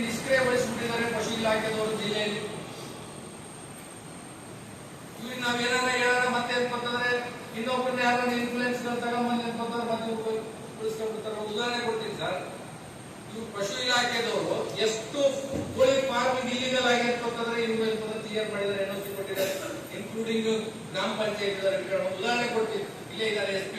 ನಿಷ್ಕ್ರಿಯಗೊಳಿಸಿಬಿಟ್ಟಿದ್ದಾರೆ ಪಶು ಇಲಾಖೆದವರು ಜಿಲ್ಲೆಯಲ್ಲಿ ಇಲ್ಲಿ ನಾವೇನಾರ ಹೇಳೋಣ ಮತ್ತೆ ಅಂತಂದ್ರೆ ಇನ್ನೊಬ್ಬರನ್ನ ಯಾರನ್ನ ಇನ್ಫ್ಲೂಯೆನ್ಸ್ ತಗೊಂಬಂದು ಅಂತಂದ್ರೆ ಮತ್ತೆ ಉಳಿಸ್ಕೊಂಡ್ಬಿಡ್ತಾರೆ ಉದಾಹರಣೆ ಕೊಡ್ತೀನಿ ಸರ್ ಇದು ಪಶು ಇಲಾಖೆದವರು ಎಷ್ಟು ಕೋಳಿ ಫಾರ್ಮ್ ಇಲ್ಲಿಗಲ್ ಆಗಿ ಅಂತಂದ್ರೆ ಇನ್ನು ಕ್ಲಿಯರ್ ಮಾಡಿದ್ದಾರೆ ಎನ್ ಸಿ ಕೊಟ್ಟಿದ್ದಾರೆ ಇನ್ಕ್ಲೂಡಿಂಗ್ ಗ್ರಾಮ ಪಂಚಾಯತ್ ಉದಾಹರಣೆ ಕೊಡ್ತೀನಿ ಇಲ್ಲೇ ಇದ್ದಾರೆ ಎಸ್ ಪಿ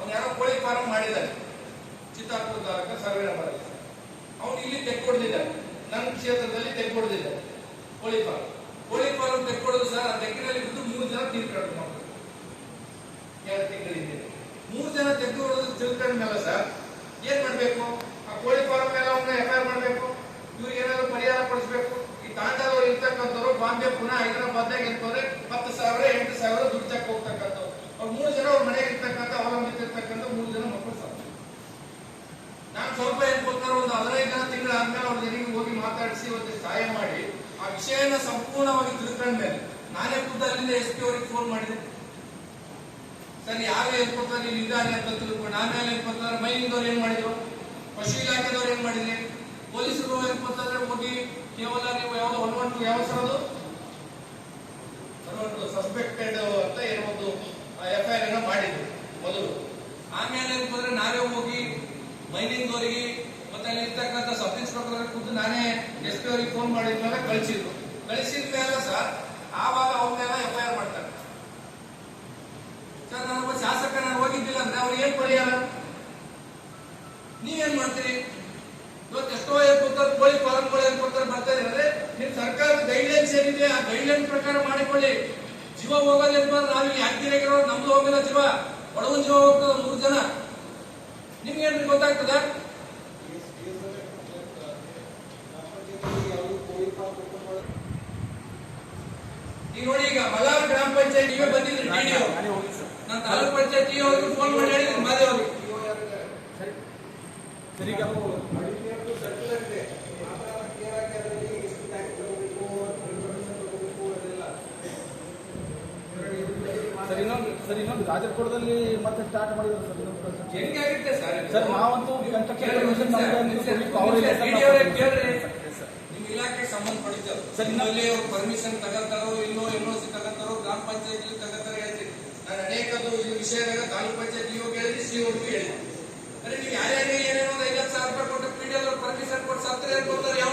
ಅವ್ನು ಯಾರೋ ಕೋಳಿ ಫಾರ್ಮ್ ಮಾಡಿದ್ದಾನೆ ಚಿತ್ತಾಪುರ ಸರ್ವೆ ನಂಬರ್ ಅವನು ಇಲ್ಲಿ ತೆಕ್ಕೊಡ್ದಿದ್ದಾನೆ ನನ್ನ ಕ್ಷೇತ್ರದಲ್ಲಿ ತೆಕ್ಕೊಡ್ದಿದ್ದಾನೆ ಕೋಳಿ ಫಾರ್ಮ್ ಕೋಳಿ ಫಾರ್ಮ್ ತೆಕ್ಕೊಡೋದು ಸರ್ ಆ ತೆಕ್ಕಿನಲ್ಲಿ ಬಿದ್ದು ಮೂರು ಜನ ತೀರ್ಕೊಂಡು ಮಕ್ಕಳು ಎರಡು ತಿಂಗಳಿದೆ ಮೂರು ಜನ ತೆಕ್ಕೊಡೋದು ತಿಳ್ಕೊಂಡ ಮೇಲೆ ಸರ್, ಏನ್ ಮಾಡ್ಬೇಕು? ಆ ಕೋಳಿ ಫಾರ್ಮ್ ಎಲ್ಲ ಅವನ್ನ ಎಫ್ ಐ ಮಾಡಬೇಕು? ಮಾಡ್ಬೇಕು ಇವ್ರಿಗೆ ಏನಾದ್ರು ಪರಿಹಾರ ಕೊಡಿಸ್ಬೇಕು? ಈ ತಾಂಡಾದವ್ರು ಇರ್ತಕ್ಕಂಥವ್ರು ಬಾಂಬೆ, ಪುನಃ, ಹೈದರಾಬಾದ್ನಾಗ ಇರ್ತವ್ರೆ ಹತ್ತು ಸಾವಿರ ಎಂಟು ಸಾವಿರ ದುಡ್ಡು ಚೆಕ್ ಹೋಗ್ತಕ್ಕಂಥವ್ರು ಅವ್ರು ಮೂರು ಜನ ಅವ್ರ ಮನೆಗೆ ಇರ್ತಕ್ಕಂಥ ಇರ್ತಕ್ಕಂಥ ಮೂರು ಜನ ಮಕ್ಕಳು ಸಾಕು. ನಾನು ಸ್ವಲ್ಪ ಏನ್ ಕೊಡ್ತಾರೆ ಒಂದು ಹದಿನೈದು ಜನ ತಿಂಗಳ ಆದ್ಮೇಲೆ ಅವ್ರ ಜನಿಗೆ ಹೋಗಿ ಮಾತಾಡಿಸಿ ಒಂದು ಸಹಾಯ ಮಾಡಿ, ಆ ವಿಷಯನ ಸಂಪೂರ್ಣವಾಗಿ ತಿಳ್ಕೊಂಡ್ಮೇಲೆ ನಾನೇ ಖುದ್ದು ಅಲ್ಲಿಂದ ಎಸ್ ಪಿ ಅವರಿಗೆ ಫೋನ್ ಮಾಡಿದೆ. ಸರ್, ಯಾರು ಎನ್ಕೊತಾರೆ ಇಲ್ಲಿ ಇದ್ದಾರೆ ಅಂತ ತಿಳ್ಕೊಂಡು ಆಮೇಲೆ ಎನ್ಕೊತಾರೆ ಮೈನಿಂದವ್ರು ಏನ್ ಮಾಡಿದ್ರು? ಪಶು ಇಲಾಖೆದವ್ರು ಏನ್ ಮಾಡಿದ್ರಿ? ಪೊಲೀಸರು ಎನ್ಕೊತಾರೆ ಹೋಗಿ ಕೇವಲ ನೀವು ಯಾವ್ದೋ ಒನ್ ಒನ್ ಟು ಯಾವ ಸರ್ ಅದು ಸಸ್ಪೆಕ್ಟೆಡ್ ಅಂತ ಏನೋ ಒಂದು ಎಫ್ ಐ ಆರ್ ಮಾಡಿದ್ರು ಮೊದಲು. ಆಮೇಲೆ ಅಂತಂದ್ರೆ ನಾವೇ ಹೋಗಿ ಮೈನಿಂಗ್ ಅವರಿಗೆ ಮತ್ತೆ ಅಲ್ಲಿ ಇರ್ತಕ್ಕಂಥ ಸಬ್ ಇನ್ಸ್ಪೆಕ್ಟರ್ ಕೂತು ನಾನೇ ಎಸ್ ಪಿ ಅವರಿಗೆ ಫೋನ್ ಮಾಡಿದ್ಮೇಲೆ ಕಳಿಸಿದ್ರು ಕಳಿಸಿದ ಮೇಲೆ ಸರ್, ಆವಾಗ ಅವ್ರನ್ನೆಲ್ಲ ಎಫ್ ಐ ಆರ್ ಮಾಡ್ತಾರೆ. ಸರ್, ನಾನು ಶಾಸಕ, ನಾನು ಹೋಗಿದ್ದಿಲ್ಲ ಅಂದ್ರೆ ಅವ್ರಿಗೆ ಏನ್ ಪರಿಹಾರ? ನೀವೇನ್ ಮಾಡ್ತೀರಿ? ಇವತ್ತು ಎಷ್ಟೋ ಏನ್ ಕೊಡ್ತಾರೆ ಕೋಳಿ ಫಾರ್ಮ್ಗಳು ಏನ್ ಕೊಡ್ತಾರೆ ಬರ್ತಾ ಇದ್ರೆ ನಿಮ್ ಸರ್ಕಾರದ ಗೈಡ್ಲೈನ್ಸ್ ಏನಿದೆ, ಆ ಗೈಡ್ಲೈನ್ ಪ್ರಕಾರ ಮಾಡಿಕೊಳ್ಳಿ. ಜೀವ ಹೋಗಲ್ಲ ಅಂತ ನಾವು ಇಲ್ಲಿ ಯಾಕಿರೋ ನಮ್ದು ಹೋಗಲ್ಲ ಜೀವ. ಮೂರು ಜನ. ನಿಮ್ಗೇನ್ರಿ ಗೊತ್ತಾಗ್ತದ? ಈಗ ನೋಡಿ ಈಗ ಮಲಾರ್ ಗ್ರಾಮ ಪಂಚಾಯತ್ ನೀವೇ ಬಂದಿದ್ರಿ ನಾನು ತಾಲೂಕ್ ಪಂಚಾಯತ್ ಹೋಗಿ ಫೋನ್ ಮಾಡಿ ಹೇಳಿದ್ದೀನಿ ಮಾದೇ ಅವ್ರಿಗೆ ಸರ್ ಇನ್ನೊಂದು ಸರ್ ಇನ್ನೊಂದು ರಾಜಕೋಟದಲ್ಲಿ ಮತ್ತೆ ಸ್ಟಾರ್ಟ್ ಮಾಡಿದ್ರು ಸರ್ ಇನ್ನೊಂದು ಕೆಲಸ. ಹೆಂಗಾಗುತ್ತೆ ಸರ್ ಸರ್ ನಾವಂತೂ ಕನ್ಸ್ಟ್ರಕ್ಷನ್ ಪರ್ಮಿಷನ್ ನಮ್ಗೆ ಕೊಡ್ಲಿಕ್ಕೆ ಅವ್ರು ಇಲ್ಲ ಮತ್ತೆ ಸ್ಟಾರ್ಟ್ ಮಾಡಿದ್ರು ಸರ್ ನಾವಂತೂ ನಿಮ್ ಇಲಾಖೆ ಸಂಬಂಧಪಟ್ಟಿದ್ದು ಸರ್, ನಿಮ್ಮಲ್ಲಿ ಅವ್ರು ಪರ್ಮಿಷನ್ ತಗೋತಾರೋ ಇಲ್ಲೋ ಎನ್ ಸಿ ತಗೋತಾರೋ ಗ್ರಾಮ ಪಂಚಾಯತ್ ತಗೋತಾರೋ ಹೇಳ್ತೀನಿ. ನಾನು ಅನೇಕದು ಈ ವಿಷಯದಾಗ ತಾಲೂಕ್ ಪಂಚಾಯತ್ ಇವಾಗ ಹೇಳಿದ್ವಿ ಸಿ ಒಂದು ಹೇಳಿದ್ವಿ ಅರೆ ನೀವು ಯಾರ್ಯಾರಿಗೆ ಏನೇನೋ ಐದು ಐವತ್ತು ಸಾವಿರ ರೂಪಾಯಿ ಕೊಟ್ಟು ಪಿ ಡಿ ಪರ್ಮಿಷನ್ ಕೊಟ್ಟು ಸತ್ತರೆ ಕೊಡ್ತಾರೆ ಯಾವ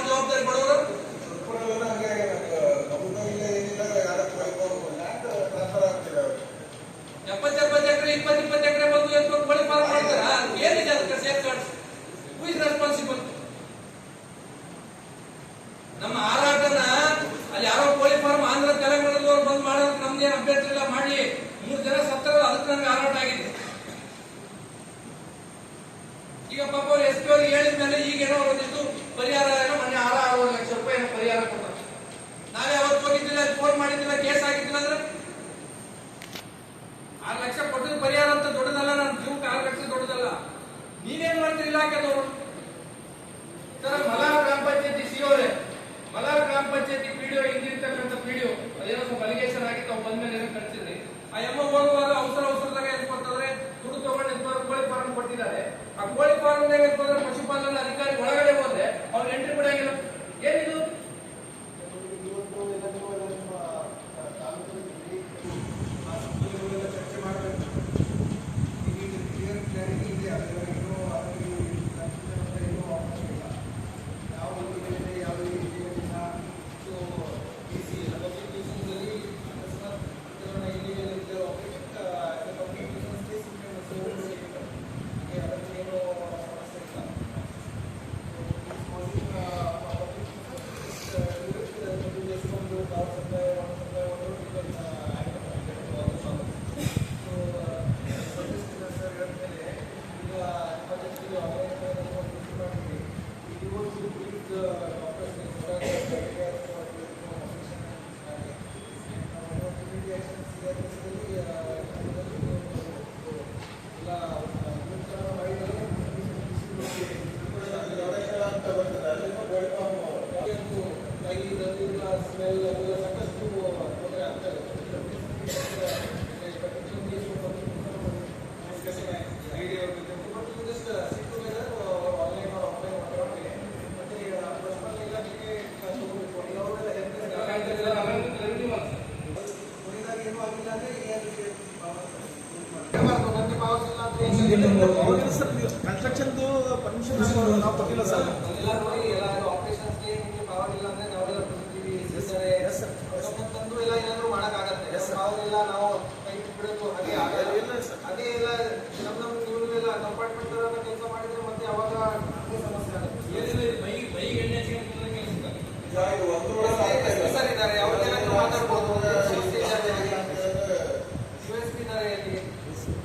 ನನಗೆ ಆಲ್ಔಟ್ ಆಗಿದೆ ಈಗ ಪಾಪ ಎಸ್ ಪಿ ಅವ್ರಿಗೆ ಹೇಳಿದ್ಮೇಲೆ ಈಗೇನೋ ಒಂದಿಷ್ಟು ಪರಿಹಾರ ಕನ್ಸ್ಟ್ರಕ್ಷನ್ದು ಪರ್ಮಿಷನ್ ನಾವು ಕೊಟ್ಟಿಲ್ಲ ಸರ್ ಎಲ್ಲ ನೋಡಿ ಎಲ್ಲ ಆಪರೇಷನ್ಸ್ಗೆ ನಿಮಗೆ ಪವರ್ ಇಲ್ಲ ಅಂದ್ರೆ ನಾವೆಲ್ಲ ಕೊಡ್ತೀವಿ ಸಿಗ್ತಾರೆ ತಂದು ಎಲ್ಲ ಏನಾದ್ರು ಮಾಡಕ್ಕಾಗತ್ತೆ ಪವರ್ ಇಲ್ಲ ನಾವು ಕೈ ಬಿಡೋದು ಹಾಗೆ ಆಗಲ್ಲ ಇಲ್ಲ ಸರ್. ಅದೇ ಎಲ್ಲ ನಮ್ಮ ನಮ್ಮ ನೀವು ಎಲ್ಲ ಕಂಪಾರ್ಟ್ಮೆಂಟ್ ಕೆಲಸ ಮಾಡಿದ್ರೆ ಮತ್ತೆ ಅವಾಗ ಅದೇ ಸಮಸ್ಯೆ ಆಗುತ್ತೆ ಏನಿಲ್ಲ ಬೈ ಬೈಗೆ ಎಣ್ಣೆ ಹಚ್ಕೊಂಡ್ರೆ ಕೆಲಸ ಸರ್ ಇದ್ದಾರೆ ಅವ್ರಿಗೇನಾದ್ರು ಮಾತಾಡ್ಬೋದು ಯು ಎಸ್ ಪಿ ಇದ್ದಾರೆ ಅಲ್ಲಿ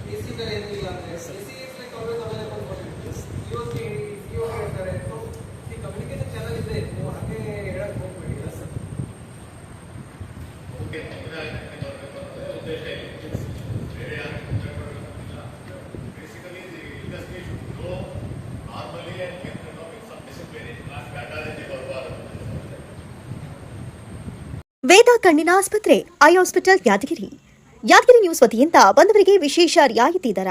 ಎ ಸಿ ಇದ್ದಾರೆ ಏನಿಲ್ಲ ಅಂದ್ರೆ A C is like always available for you S P you ಇರ್ತಾರೆ ಸೊ ಈ ಕಮ್ಯುನಿಕೇಶನ್ ಚಾನಲ್ ಇದೆ ನೀವು ಹಾಗೆ ಹೇಳಕ್ ಹೋಗ್ಬೇಡಿ sir Basically, the industry should grow normally and get you know, with some discipline. It must be strategy for war. Veda ಕಣ್ಣಿನ ಆಸ್ಪತ್ರೆ eye hospital Yadgiri. Yadgiri news ವತಿಯಿಂದ ಬಂದವರಿಗೆ ವಿಶೇಷ ರಿಯಾಯಿತಿ ದರ.